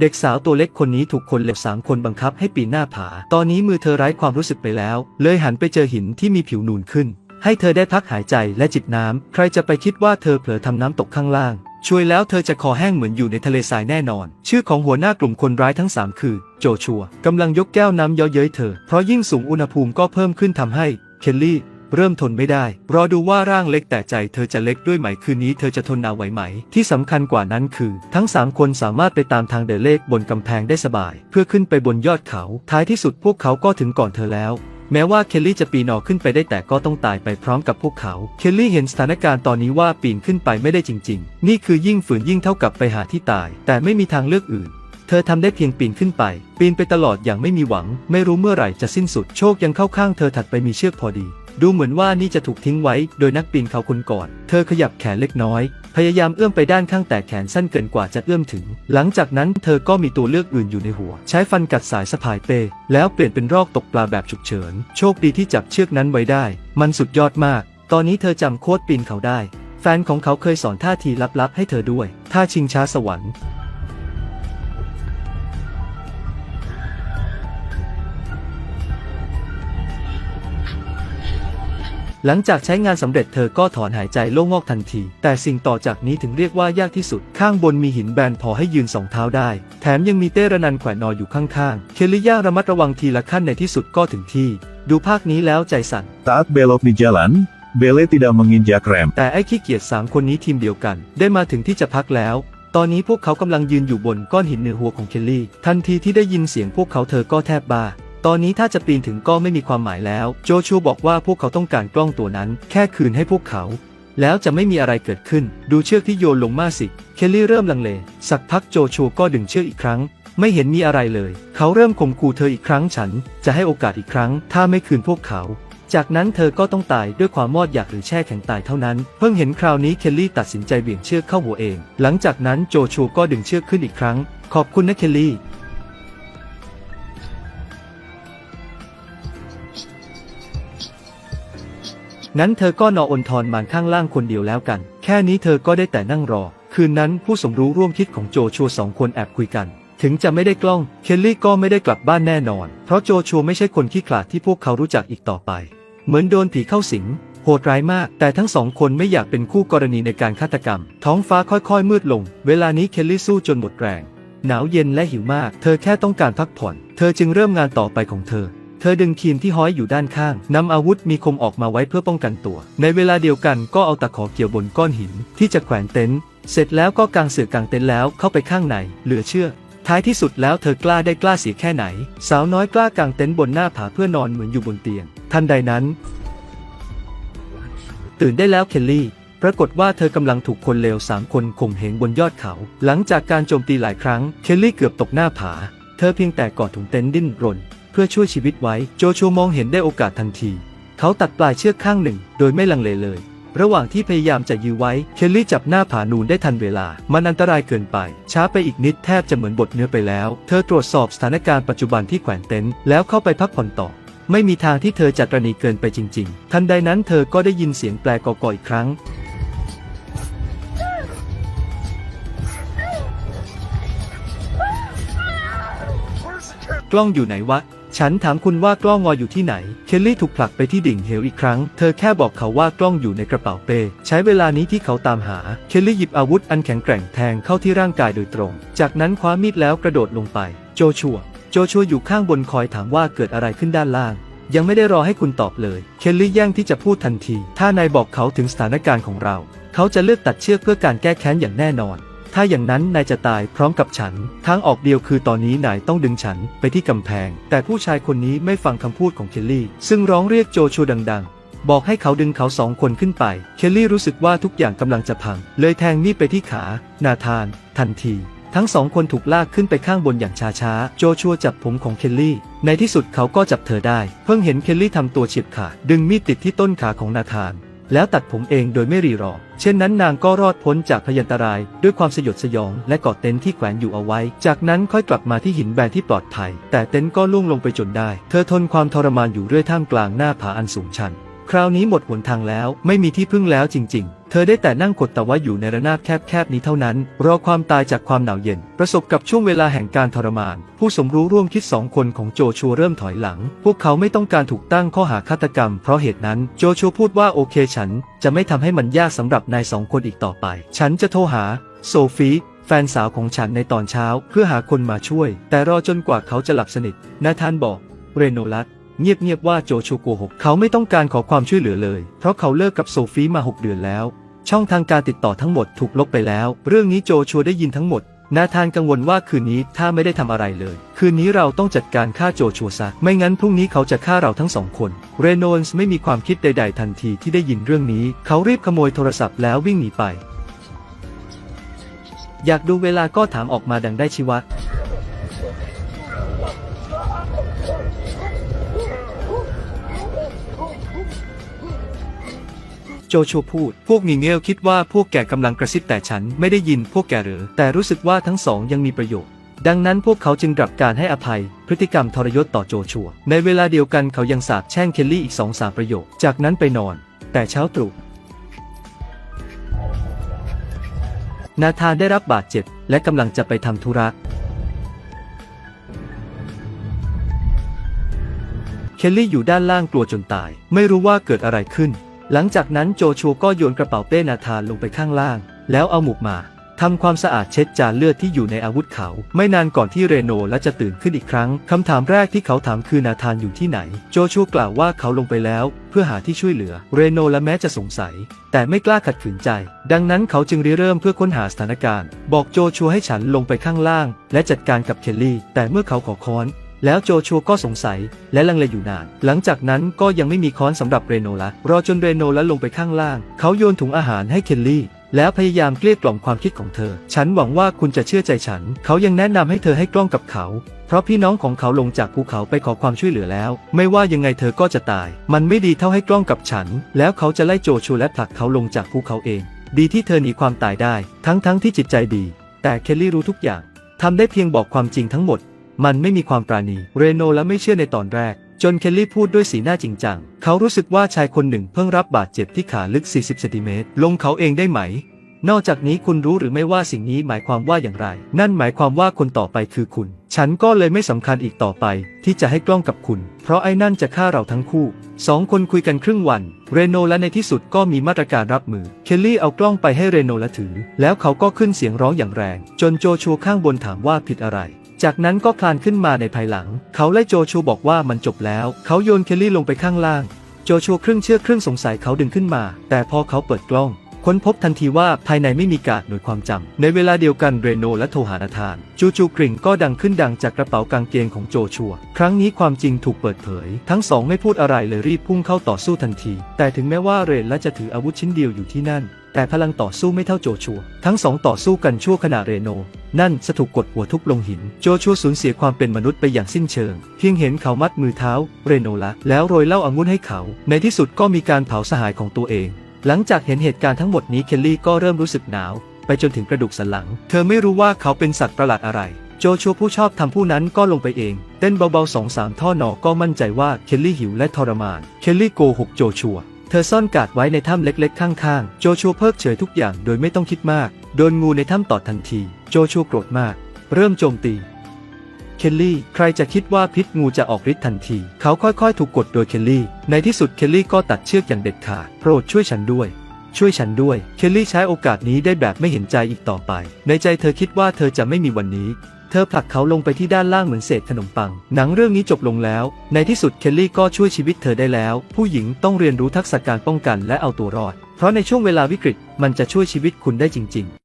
เด็กสาวตัวเล็กคนนี้ถูกคนเหล็กสามคนบังคับให้ปีนหน้าผา ตอนนี้มือเธอไร้ความรู้สึกไปแล้ว เลยหันไปเจอหินที่มีผิวนูนขึ้น ให้เธอได้พักหายใจและจิบน้ำ ใครจะไปคิดว่าเธอเผลอทำน้ำตกข้างล่าง ช่วยแล้วเธอจะคอแห้งเหมือนอยู่ในทะเลทรายแน่นอน ชื่อของหัวหน้ากลุ่มคนร้ายทั้ง3คือ โจชัวกำลังยกแก้วน้ำเย้อเย้ยเธอ เพราะยิ่งสูงอุณหภูมิก็เพิ่มขึ้นทำให้ เคลลี่ เริ่มทนไม่ได้ รอดูว่าร่างเล็กแต่ใจเธอจะเล็กด้วยไหมคืนนี้เธอจะทนหนาไหวไหม ที่สำคัญกว่านั้นคือ ทั้ง 3 คนสามารถไปตามทางเดินเลขบนกำแพงได้สบาย เพื่อขึ้นไปบนยอดเขา ท้ายที่สุดพวกเขาก็ถึงก่อนเธอแล้วแม้ว่าเคลลี่จะปีนออกขึ้นไปได้แต่ก็ต้องตายไปพร้อมกับพวกเขา เคลลี่เห็นสถานการณ์ตอนนี้ว่าปีนขึ้นไปไม่ได้จริง ๆ นี่คือยิ่งฝืนยิ่งเท่ากับไปหาที่ตาย แต่ไม่มีทางเลือกอื่น ธอทำได้เพียงปีนขึ้นไป ปีนไปตลอดอย่างไม่มีหวัง ไม่รู้เมื่อไหร่จะสิ้นสุด โชคยังเข้าข้างเธอถัดไปมีเชือกพอดี ดูเหมือนว่านี่จะถูกทิ้งไว้ โดยนักปีนเขาคนก่อน เธอขยับแขนเล็กน้อย พยายามเอื้อมไปด้านข้างแต่แขนสั้นเกินกว่าจะเอื้อมถึง หลังจากนั้นเธอก็มีตัวเลือกอื่นอยู่ในหัว ใช้ฟันกัดสายสะพายเป้แล้วเปลี่ยนเป็นรอกตกปลาแบบฉุกเฉิน โชคดีที่จับเชือกนั้นไว้ได้ มันสุดยอดมาก ตอนนี้เธอจำโค้ดปีนเขาได้ แฟนของเขาเคยสอนท่าทีลับๆให้เธอด้วยท่าชิงช้าสวรรค์ หลังจากใช้งานสำเร็จเธอก็ถอนหายใจโล่งอกทันที แต่สิ่งต่อจากนี้ถึงเรียกว่ายากที่สุด ข้างบนมีหินแบนพอให้ยืนสองเท้าได้ แถมยังมีเต้ระนันแขวนนอนอยู่ข้างๆ เคลลี่ย่าระมัดระวังทีละขั้นในที่สุดก็ถึงที่ ดูภาคนี้แล้วใจสั่น Saat belok di jalan, Bele tidak menginjak rem. แต่ไอ้ขี้เกียจสามคนนี้ทีมเดียวกัน ได้มาถึงที่จะพักแล้ว ตอนนี้พวกเขากำลังยืนอยู่บนก้อนหินเหนือหัวของเคลลี่ ทันทีที่ได้ยินเสียงพวกเขาเธอก็แทบบ้า ตอนนี้ถ้าจะปีนถึงก็ไม่มีความหมายแล้ว โจชัวบอกว่าพวกเขาต้องการกล้องตัวนั้น แค่คืนให้พวกเขา แล้วจะไม่มีอะไรเกิดขึ้น ดูเชือกที่โยนลงมาสิ เคลลี่เริ่มลังเล สักพักโจชัวก็ดึงเชือกอีกครั้ง ไม่เห็นมีอะไรเลย เขาเริ่มข่มขู่เธออีกครั้งฉัน จะให้โอกาสอีกครั้ง ถ้าไม่คืนพวกเขา จากนั้นเธอก็ต้องตายด้วยความมอดอยากหรือแช่แข็งตายเท่านั้น เพิ่งเห็นคราวนี้เคลลี่ตัดสินใจเบี่ยงเชือกเข้าหัวเอง หลังจากนั้นโจชัวก็ดึงเชือกขึ้นอีกครั้ง ขอบคุณนะเคลลี่ งั้นเธอก็นอนอนทรมานข้างล่างคนเดียวแล้วกัน แค่นี้เธอก็ได้แต่นั่งรอ คืนนั้นผู้สมรู้ร่วมคิดของโจชัวสองคนแอบคุยกัน ถึงจะไม่ได้กล้อง เคลลี่ก็ไม่ได้กลับบ้านแน่นอน เพราะโจชัวไม่ใช่คนขี้ขลาดที่พวกเขารู้จักอีกต่อไป เหมือนโดนผีเข้าสิง โหดร้ายมาก แต่ทั้งสองคนไม่อยากเป็นคู่กรณีในการฆาตกรรม ท้องฟ้าค่อยๆ มืดลง เวลานี้เคลลี่สู้จนหมดแรง หนาวเย็นและหิวมาก เธอแค่ต้องการพักผ่อน เธอจึงเริ่มงานต่อไปของเธอ เธอดึงครีมที่ห้อยอยู่ด้านข้างนำอาวุธมีคมออกมาไว้เพื่อป้องกันตัว ในเวลาเดียวกันก็เอาตะขอเกี่ยวบนก้อนหินที่จะแขวนเต็นท์เสร็จแล้วก็กางเสือกางเต็นท์แล้วเข้าไปข้างใน เหลือเชื่อ ท้ายที่สุดแล้วเธอกล้าได้กล้าเสียแค่ไหน สาวน้อยกล้ากางเต็นท์บนหน้าผาเพื่อนอนเหมือนอยู่บนเตียง ทันใดนั้น ตื่นได้แล้วเคลลี่ปรากฏว่าเธอกำลังถูกคนเลวสามคนข่มเหงบนยอดเขา หลังจากการโจมตีหลายครั้ง เคลลี่เกือบตกหน้าผา เธอเพียงแต่กอดถุงเต็นท์ดิ้นรน เพื่อช่วยชีวิตไว้ โจชัวมองเห็นได้โอกาสทันที เขาตัดปลายเชือกข้างหนึ่ง โดยไม่ลังเลเลย ระหว่างที่พยายามจะยื้อไว้ เคลลี่จับหน้าผานูนได้ทันเวลา มันอันตรายเกินไป ช้าไปอีกนิดแทบจะเหมือนบทเนื้อไปแล้ว เธอตรวจสอบสถานการณ์ปัจจุบันที่แขวนเต็นท์แล้วเข้าไปพักผ่อนต่อไม่มีทางที่เธอจะตระหนีเกินไปจริง ๆ ทันใดนั้นเธอก็ได้ยินเสียงแปลกอกๆอีกครั้ง กล้องอยู่ไหนวะ ฉันถามคุณว่ากล้องงออยู่ที่ไหน เคลลี่ถูกผลักไปที่ดิ่งเหวอีกครั้ง เธอแค่บอกเขาว่ากล้องอยู่ในกระเป๋าเป้ ใช้เวลานี้ที่เขาตามหา เคลลี่หยิบอาวุธอันแข็งแกร่งแทงเข้าที่ร่างกายโดยตรง จากนั้นคว้ามีดแล้วกระโดดลงไป โจชัว โจชัวอยู่ข้างบนคอยถามว่าเกิดอะไรขึ้นด้านล่าง ยังไม่ได้รอให้คุณตอบเลย เคลลี่แย่งที่จะพูดทันที ถ้านายบอกเขาถึงสถานการณ์ของเรา เขาจะเลือกตัดเชือกเพื่อการแก้แค้นอย่างแน่นอน ถ้าอย่างนั้นนายจะตายพร้อมกับฉัน ทางออกเดียวคือตอนนี้นายต้องดึงฉันไปที่กำแพง แต่ผู้ชายคนนี้ไม่ฟังคำพูดของเคลลี่ ซึ่งร้องเรียกโจชัวดัง ๆ บอกให้เขาดึงเขาสองคนขึ้นไป เคลลี่รู้สึกว่าทุกอย่างกำลังจะพัง เลยแทงมีดไปที่ขา นาธาน ทันที ทั้งสองคนถูกลากขึ้นไปข้างบนอย่างช้าๆ โจชัวจับผมของเคลลี่ ในที่สุดเขาก็จับเธอได้ เพิ่งเห็นเคลลี่ทำตัวเฉียบขาด ดึงมีดติดที่ต้นขาของนาธาน แล้วตัดผมเองโดยไม่รีรอ เช่นนั้นนางก็รอดพ้นจากพยันตราย ด้วยความสยดสยองและกอดเต็นท์ที่แขวนอยู่เอาไว้ จากนั้นค่อยกลับมาที่หินแบนที่ปลอดภัย แต่เต็นท์ก็ล่วงลงไปจนได้ เธอทนความทรมานอยู่เรื่อยท่ามกลางหน้าผาอันสูงชัน คราวนี้หมดหนทางแล้วไม่มีที่พึ่งแล้วจริง ๆ เธอได้แต่นั่งกดต่ว่าอยู่ในระนาบแคบๆนี้เท่านั้น รอความตายจากความหนาวเย็น ประสบกับช่วงเวลาแห่งการทรมาน ผู้สมรู้ร่วมคิดสองคนของโจชัวเริ่มถอยหลัง พวกเขาไม่ต้องการถูกตั้งข้อหาฆาตกรรม เพราะเหตุนั้นโจชัวพูดว่าโอเคฉัน จะไม่ทำให้มันยากสำหรับนายสองคนอีกต่อไป ฉันจะโทรหา โซฟีแฟนสาวของฉันในตอนเช้าเพื่อหาคนมาช่วย แต่รอจนกว่าเขาจะหลับสนิทนาธานบอก เรโนลัสเงียบๆว่าโจชัวโกหกเขาไม่ต้องการขอความช่วยเหลือเลย เพราะเขาเลิกกับโซฟีมา 6 เดือนแล้ว ช่องทางการติดต่อทั้งหมดถูกลบไปแล้ว เรื่องนี้โจชัวได้ยินทั้งหมด นาธานกังวลว่าคืนนี้ถ้าไม่ได้ทำอะไรเลย คืนนี้เราต้องจัดการฆ่าโจชัวซะ ไม่งั้นพรุ่งนี้เขาจะฆ่าเราทั้งสองคน เรโนลส์ไม่มีความคิดใด ๆ ทันทีที่ได้ยินเรื่องนี้ เขารีบขโมยโทรศัพท์แล้ววิ่งหนีไป อยากดูเวลาก็ถามออกมาดังได้ชิวะ โจชัวพูด พวกมิเงลคิดว่าพวกแกกำลังกระซิบแต่ฉันไม่ได้ยินพวกแกหรือ แต่รู้สึกว่าทั้งสองยังมีประโยชน์ ดังนั้นพวกเขาจึงกลับการให้อภัย พฤติกรรมทรยศต่อโจชัว ในเวลาเดียวกันเขายังสาบแช่งเคลลี่อีกสองสามประโยค จากนั้นไปนอน แต่เช้าตรู่นาธานได้รับบาดเจ็บ และกำลังจะไปทำธุระเคลลี่อยู่ด้านล่างกลัวจนตาย ไม่รู้ว่าเกิดอะไรขึ้น หลังจากนั้นโจชัวก็โยนกระเป๋าเป้นาธานลงไปข้างล่าง แล้วเอาหมุกมาทำความสะอาดเช็ดจานเลือดที่อยู่ในอาวุธเขา ไม่นานก่อนที่เรโนและจะตื่นขึ้นอีกครั้งคำถามแรกที่เขาถามคือนาธานอยู่ที่ไหน โจชัวกล่าวว่าเขาลงไปแล้ว เพื่อหาที่ช่วยเหลือ เรโนและแม้จะสงสัย แต่ไม่กล้าขัดขืนใจ ดังนั้นเขาจึงริเริ่มเพื่อค้นหาสถานการณ์ บอกโจชัวให้ฉันลงไปข้างล่าง และจัดการกับเคลลี่ แต่เมื่อเขาขอค้อน แล้วโจชัวก็สงสัยและลังเลอยู่นาน หลังจากนั้นก็ยังไม่มีค้อนสำหรับเรโนละรอจนเรโนละลงไปข้างล่าง เขาโยนถุงอาหารให้เคลลี่แล้วพยายามเกลี้ยกล่อมความคิดของเธอ ฉันหวังว่าคุณจะเชื่อใจฉัน เขายังแนะนำให้เธอให้กล้องกับเขา เพราะพี่น้องของเขาลงจากภูเขาไปขอความช่วยเหลือแล้ว ไม่ว่ายังไงเธอก็จะตาย มันไม่ดีเท่าให้กล้องกับฉัน แล้วเขาจะไล่โจชัวและผลักเขาลงจากภูเขาเอง ดีที่เธอหนีความตายได้ ทั้งๆทที่จิตใจดี แต่เคลลี่รู้ทุกอย่างทำได้เพียงบอกความจริงทั้งหมด มันไม่มีความปราณี เรโนและไม่เชื่อในตอนแรก จนเคลลี่พูดด้วยสีหน้าจริงจัง เขารู้สึกว่าชายคนหนึ่งเพิ่งรับบาดเจ็บที่ขาลึก 40เซนติเมตร ลงเขาเองได้ไหม นอกจากนี้คุณรู้หรือไม่ว่าสิ่งนี้หมายความว่าอย่างไร นั่นหมายความว่าคนต่อไปคือคุณ ฉันก็เลยไม่สำคัญอีกต่อไป ที่จะให้กล้องกับคุณ เพราะไอ้นั่นจะฆ่าเราทั้งคู่ สองคนคุยกันครึ่งวัน เรโนและในที่สุดก็มีมาตรการรับมือ เคลลี่เอากล้องไปให้เรโนและถือ แล้วเขาก็ขึ้นเสียงร้องอย่างแรง จนโจชัวข้างบนถามว่าผิดอะไร จากนั้นก็คลานขึ้นมาในภายหลัง เขาไล่โจชัวบอกว่ามันจบแล้ว เขาโยนเคลลี่ลงไปข้างล่าง โจชัวครึ่งเชื่อครึ่งสงสัยเขาดึงขึ้นมา แต่พอเขาเปิดกล้อง ค้นพบทันทีว่าภายในไม่มีกาดหน่วยความจำในเวลาเดียวกันเรโนและโทหานาธาน จูจูกริ่งก็ดังขึ้นดังจากกระเป๋ากางเกงของโจชัว ครั้งนี้ความจริงถูกเปิดเผย ทั้งสองไม่พูดอะไรเลยรีบพุ่งเข้าต่อสู้ทันที แต่ถึงแม้ว่าเรนและจะถืออาวุธชิ้นเดียวอยู่ที่นั่น แต่พลังต่อสู้ไม่เท่าโจชัว ทั้งสองต่อสู้กันชั่วขณะเรโน นั่นสะถูกกดหัวทุบลงหิน โจชัวสูญเสียความเป็นมนุษย์ไปอย่างสิ้นเชิง เพียงเห็นเขามัดมือเท้า เรโนละ แล้วโรยเหล้าอางุ่นให้เขา ในที่สุดก็มีการเผาสหายของตัวเอง หลังจากเห็นเหตุการณ์ทั้งหมดนี้เคลลี่ก็เริ่มรู้สึกหนาว ไปจนถึงกระดูกสันหลัง เธอไม่รู้ว่าเขาเป็นสัตว์ประหลาดอะไร โจชัวผู้ชอบทำผู้นั้นก็ลงไปเอง เต้นเบาๆสองสามท่อหนอก็มั่นใจว่าเคลลี่หิวและทรมาน เคลลี่โกหกโจชัว เธอซ่อนกาดไว้ในถ้ำเล็กๆ ข้างๆ โจชัวเพิกเฉยทุกอย่างโดยไม่ต้องคิดมาก โดนงูในถ้ำตอดทันที โจชัวโกรธมาก เริ่มโจมตี เคลลี่ ใครจะคิดว่าพิษงูจะออกฤทธิ์ทันที เขาค่อยๆ ถูกกดโดยเคลลี่ ในที่สุดเคลลี่ก็ตัดเชือกอย่างเด็ดขาด โปรดช่วยฉันด้วย ช่วยฉันด้วย เคลลี่ใช้โอกาสนี้ได้แบบไม่เห็นใจอีกต่อไป ในใจเธอคิดว่าเธอจะไม่มีวันนี้ เธอผลักเขาลงไปที่ด้านล่างเหมือนเศษขนมปัง หนังเรื่องนี้จบลงแล้ว ในที่สุดเคลลี่ก็ช่วยชีวิตเธอได้แล้ว ผู้หญิงต้องเรียนรู้ทักษะการป้องกันและเอาตัวรอด เพราะในช่วงเวลาวิกฤตมันจะช่วยชีวิตคุณได้จริง ๆ